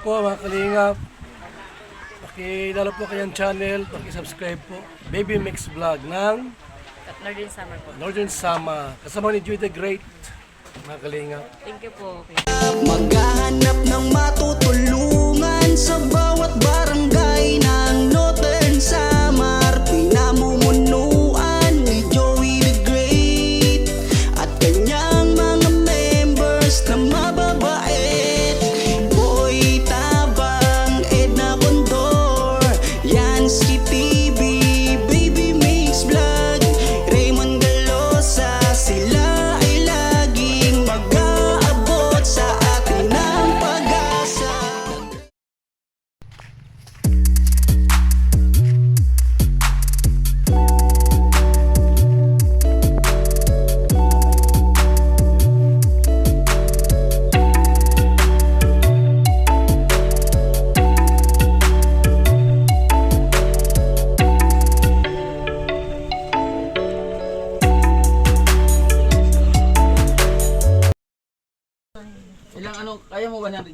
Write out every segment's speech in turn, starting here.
po mga kalingap. Pakilala po kayang channel, pakisubscribe po. Baby Mix Vlog ng At Northern Summer po. Northern Sama. Kasama ni Joy the Great, mga kalingap. Thank you po. Maghahanap ng matutulungan sa bawat barangay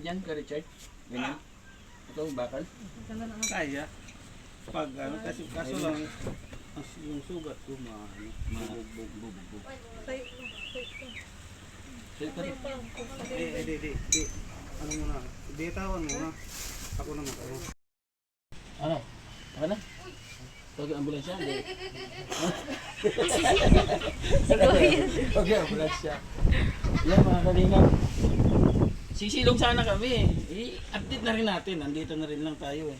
yan, ka Richard? Ganyan? Ito, bakal? Kaya. Pag ano, kasi kaso lang, ang, yung sugat ko, ma, ano, mabugbog-bugbog. Eh, eh, di, di, di. Ano mo na, bitawan mo na. Ako naman kayo. Ano? Saka na? Tawag yung ambulansya? Hindi. Tawag yung ambulansya. Yan mga kalingap. Sisilong sana kami. I-update na rin natin. Nandito na rin lang tayo eh.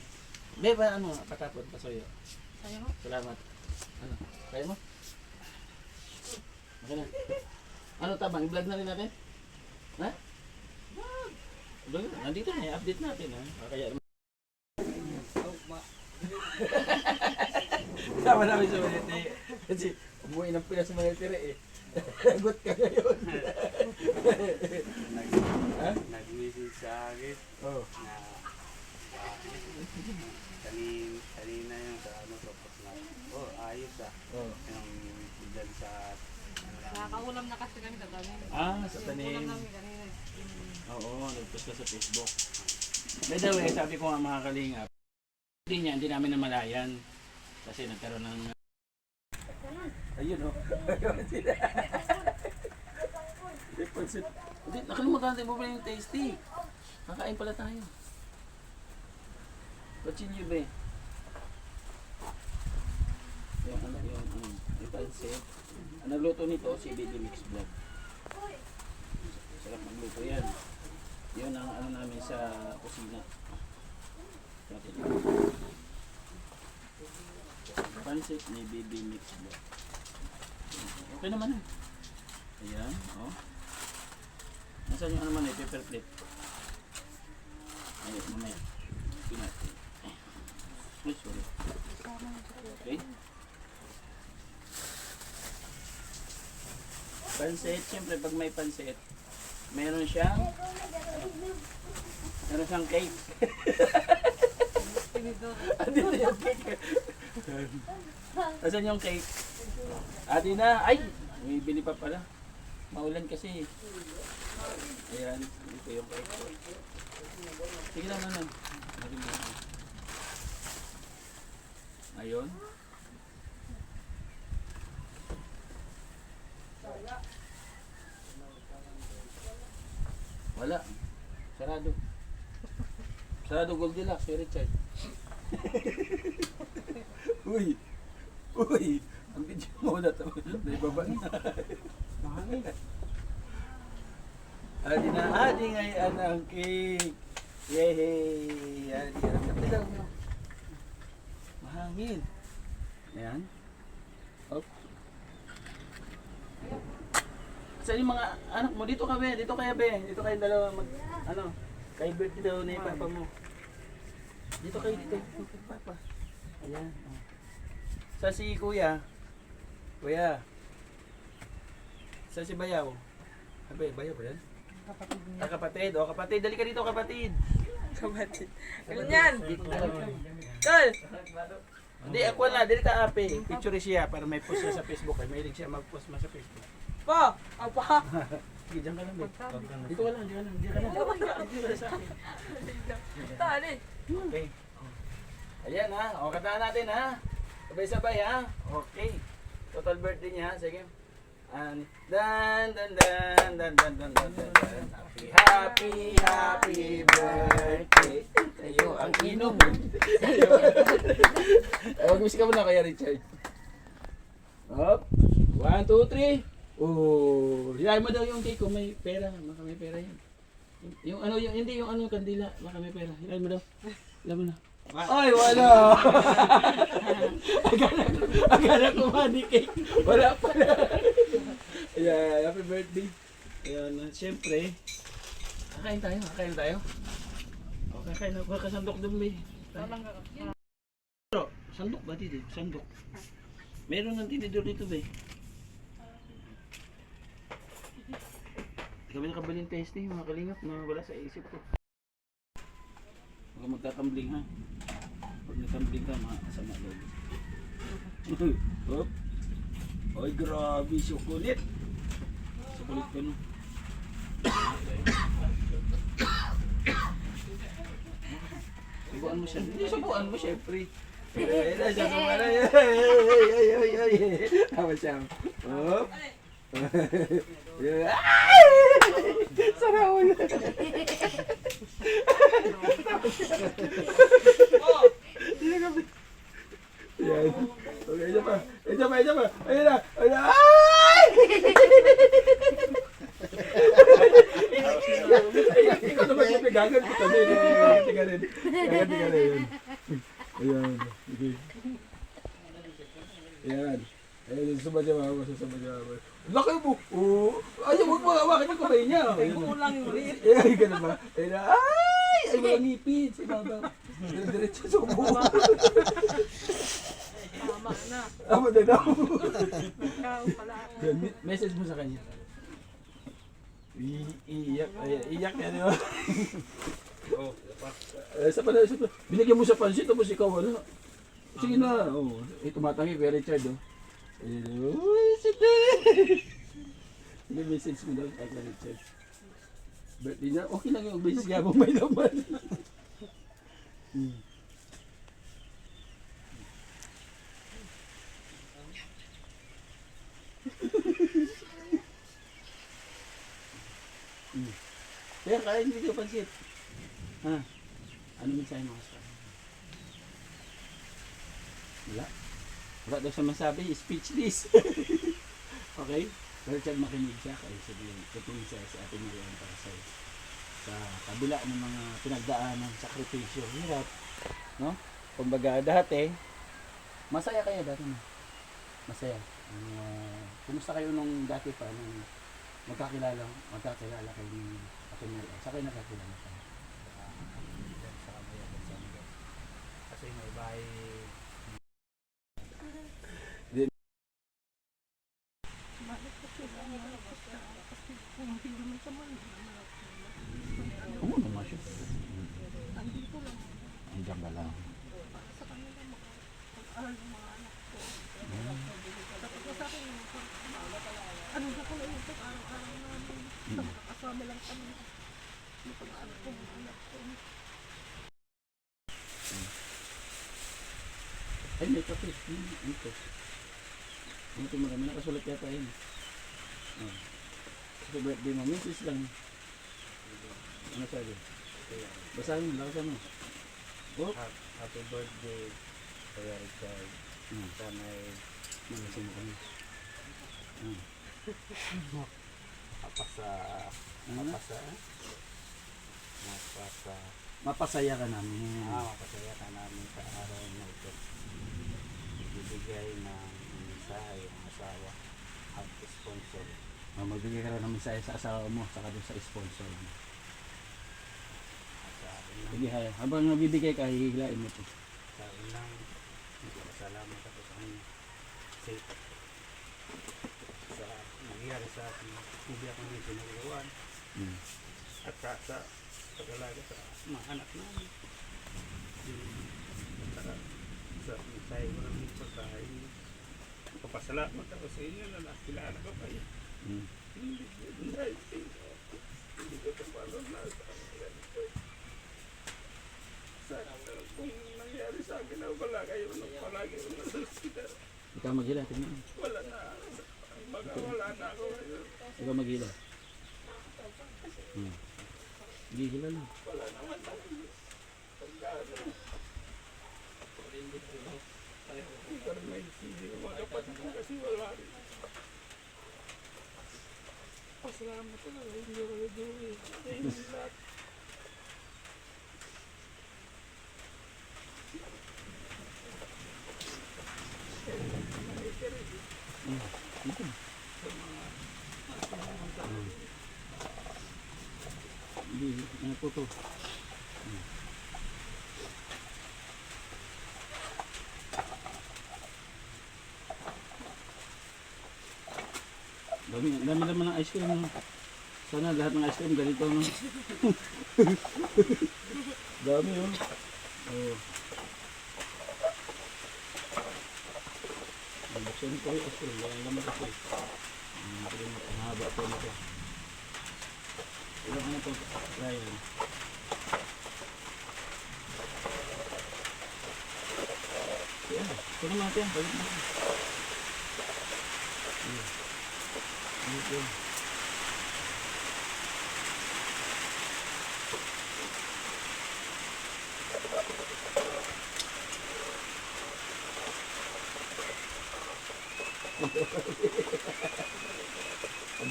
Be, ba ano, patapon, pasoyo. Salamat. Ano, kaya mo? Okay na. Ano tabang, i-vlog na rin natin? Ha? Vlog na. Nandito na, i-update natin ha. Kaya Sama namin sa Manete. Kasi umuwi ng Pinas sa Manete eh. Agot ka ngayon. ha? Nag-message sa akin Oo. na kanin, kanina yung sa ano, tapos na, oh, ayos ah. Oo. Yung dyan sa, Nakakaulam na kasi kami kagabi. Ah, sa tanim. kanina. Oo, nagpost ka sa Facebook. By the way, sabi ko nga mga kalingap, hindi niya, hindi namin namalayan. Kasi nagkaroon ng... Ayun o. Ayun sila. Hindi, pansit. Hindi, nakalimutan natin bumili yung tasty. Kakain pala tayo. Pachilyo ba eh? Yung ano, yung ano, yung pansit. Ang nagluto nito, si BD Mix Vlog. Sarap magluto yan. Yun ang ano namin sa kusina. Natin. Pansit ni BB Mix Vlog. Okay naman eh. Ayan, oh. Nasaan yung ano man eh, paper plate? Ayun, mamaya. Pinat. Ay, sorry. Okay. Pansit, siyempre pag may pansit, meron siyang meron siyang cake. Na yung cake. Asan yung cake? Adi na. Ay! May bili pa pala. Maulan kasi. Ayan. Dito yung cake ko. Sige lang naman. Marin mo. Ayun. Wala. Sarado. Sarado Goldilocks, si Richard. Uy! Uy! Ang video mo na ito. Naibaba na. Adi na, adi ngay anang cake. Yehey! Adi, ang kapilaw mo. Mahangin. Ayan. Op. Saan yung mga anak mo? Dito ka, be. Dito kaya, be. Dito kayong dalawa mag... Ano? Kay Bert dito na yung papa mo. Dito kayo, dito. Papa. Ayan. Sa si kuya. Kuya. Sa si Bayaw. Abe, Bayaw ba yan? Kapatid niya. Ah, kapatid. O, kapatid. Dali ka dito, kapatid. Kapatid. Ano yan? Dito ka lang. Tol! Hindi, ako na. Dili ka, ape. Picture siya para may post siya sa Facebook. Eh. May siya mag-post man sa Facebook. Po! Apa! Sige, dyan ka lang, be. Dito ka lang, dyan ka lang, dyan ka lang. Dito ka lang sa akin. Tali. Okay. Ayan ha, o kantahan natin ha. Sabay-sabay ha. Okay. Total birthday niya. Sige. And dan dan dan dan dan dan dan dan happy happy happy birthday tayo ang inom Huwag miss ka muna kaya Richard Hop One, two, three Oh, hilahin mo daw yung cake kung may pera, baka may pera yan. Yung ano, yung, hindi yung ano yung kandila, baka may pera. Hilahin mo daw. Hilahin mo na. Ay, wala! akala akala ko money cake. Wala pala. yeah, happy birthday. Ayan, siyempre. Kakain tayo, kakain tayo. O, kakain na, baka sandok doon, may. Pero, sandok ba dito? Sandok. Meron ng tinidor dito, be. Kami nakabiling testing, mga kalingap, na wala sa isip ko. Huwag magtatambling ha. Pag natambling ka, makasama loob. Hop. Ay, grabe, sukulit. Sukulit ka no. Subuan mo siya. Hindi, subuan mo syempre. Ay, ay, siya sumara. Ay, ay, ay, ay, ay. Tama siya. Hop. Ay! Sarawal. Yan. Okay, isa pa. Isa pa, isa pa. Ayun na. Ayun na. Ay! Ikaw naman yung pigagan ko kami. Ka rin. Ka rin. Ayan. Okay. Ayan. Mga susubad siya mga Laki mo! Oo! Ay, huwag mo hawakin yung kamay niya. Ay, kulang yung liit. Ay, ganun ba? Ayun na. Ay! Ay, mga ngipin. Sa ibabaw. Diretso sa ubo. Tama na. Amo na daw. Ikaw pala. Message mo sa kanya. I- iyak, ay, iyak niya, di ba? Oh, Eh, sa pala, sa pala. Binigyan mo sa pansit, tapos ikaw wala. Sige na. Oh, eh, tumatangi kay Richard, oh. Oh, sige. Hindi, message mo daw kay Richard. Birthday niya, okay lang yung message niya, may naman. Hmm. Hmm. Kaya kaya hindi ka pansit. Ha? Ano mensahe mo sa Wala. Wala daw siya masabi. Speechless. okay? Pero siya makinig siya. Kaya sabihin, tutuloy siya sa ating ngayon para sa sa kabila ng mga pinagdaanan, sakripisyo, hirap. No? Kumbaga dati, masaya kayo dati no? Masaya. Uh, kumusta kayo nung dati pa, nung magkakilala, magkakilala kayo ni Ate Maria? Sa kayo nakakilala kayo? Kasi may bahay Oo naman siya. Andiyan ka lang. Ay, may kape. Hmm, Ito. Ito marami nakasulat yata yun. Oh. Sa birthday mo, message lang. Ano sabi? Basahin mo, lakasan mo. Oh, Happy birthday, Kuya Richard. Hmm. Sana ay malasin mo kami. Hmm. mapasa, Ano? mapasa, mapasa, Mapasaya ka namin. ah, mapasaya ka namin sa araw na ito. Bibigay ng mensahe ang asawa at sponsor. Oh, magbigay ka rin ng mensahe sa asawa mo, saka doon sa sponsor mo. Sa akin lang, Sige, hay. Habang nabibigay ka, hihilain mo to. sa akin lang, salamat ako sa. Kasi sa nangyari sa akin, hindi ako nang sinagawan. Hmm. at sa, sa pag-alaga sa mga anak namin. Sa, sa mensahe ko ng pagkain. Papasalamat ako sa inyo na nakilala ko kayo. Hmm. Kung nangyari sa akin na wala kayo nung palagi ko nasa ospital. Ikaw maghila, tingnan. Wala na. Baka wala na ako. Ikaw maghila. Hmm. Gihila lang. Wala naman. Pagkano. Pasalamat talaga. Hindi ko nag-uwi. Hindi lahat. Hindi, ano po to? Dami, naman ng ice cream. Sana lahat ng ice cream ganito, no? dami, oh. Oh. Buksan ko yung ice cream. Ganyan naman kasi. Ang haba po nito. Ilang ano to? Ryan. Yan. Ito naman natin. Balik mo. Ang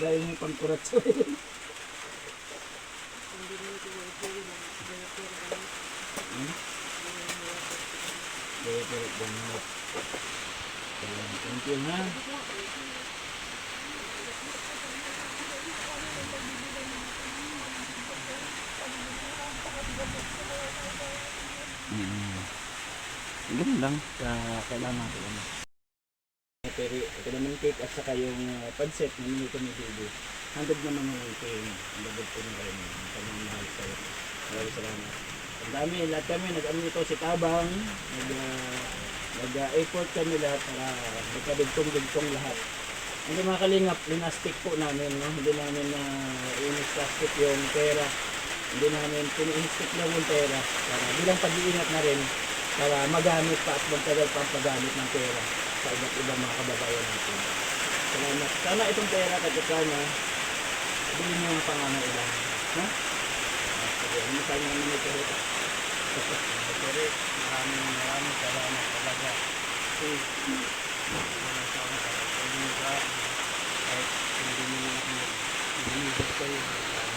dahil mo pangkurat sa. Ayan, Thank you, ha? Ganun lang. Uh, kailangan natin. Ano. Pero ito naman cake at saka yung uh, pancit na ko ni Bibi. Handog naman yung cake. Po nila yun. Ang pamamahal sa'yo. Maraming salamat. Ang dami, lahat kami, nag-ano nito si Tabang, nag, uh, nag-effort kami lahat para magkadugtong-dugtong lahat. Hindi mga kalingap, linastik po namin, no? hindi namin na uh, inis plastic yung pera. Hindi namin pininistik lang yung pera para bilang pag-iingat na rin para magamit pa at magtagal pa ang paggamit ng pera sa iba't ibang mga kababayan natin. Salamat. Sana itong pera kahit sana bilhin mo yung pangangailangan. Ha? Ah, Sige, ano tayo naman ito rin? Pero maraming maraming salamat talaga. Kasi wala sa ako sa pwede ka kahit hindi mo ako iniisip kayo. Maraming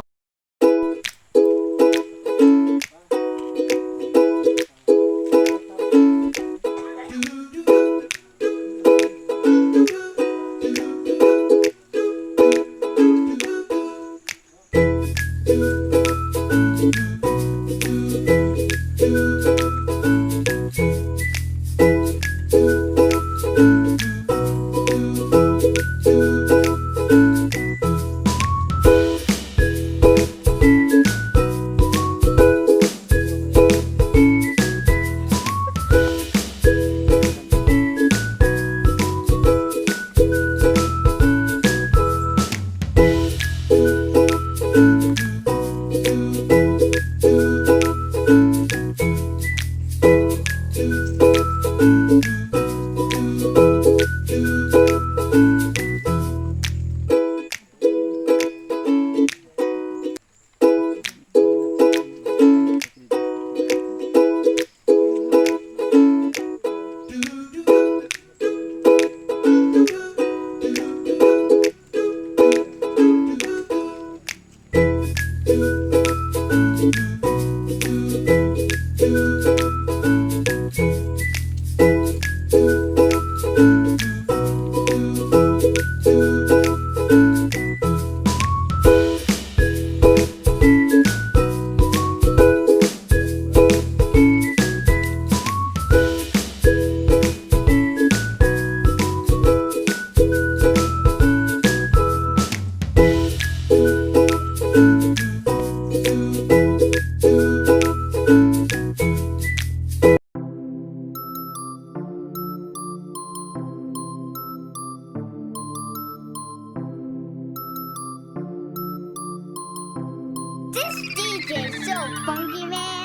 放鸡咩？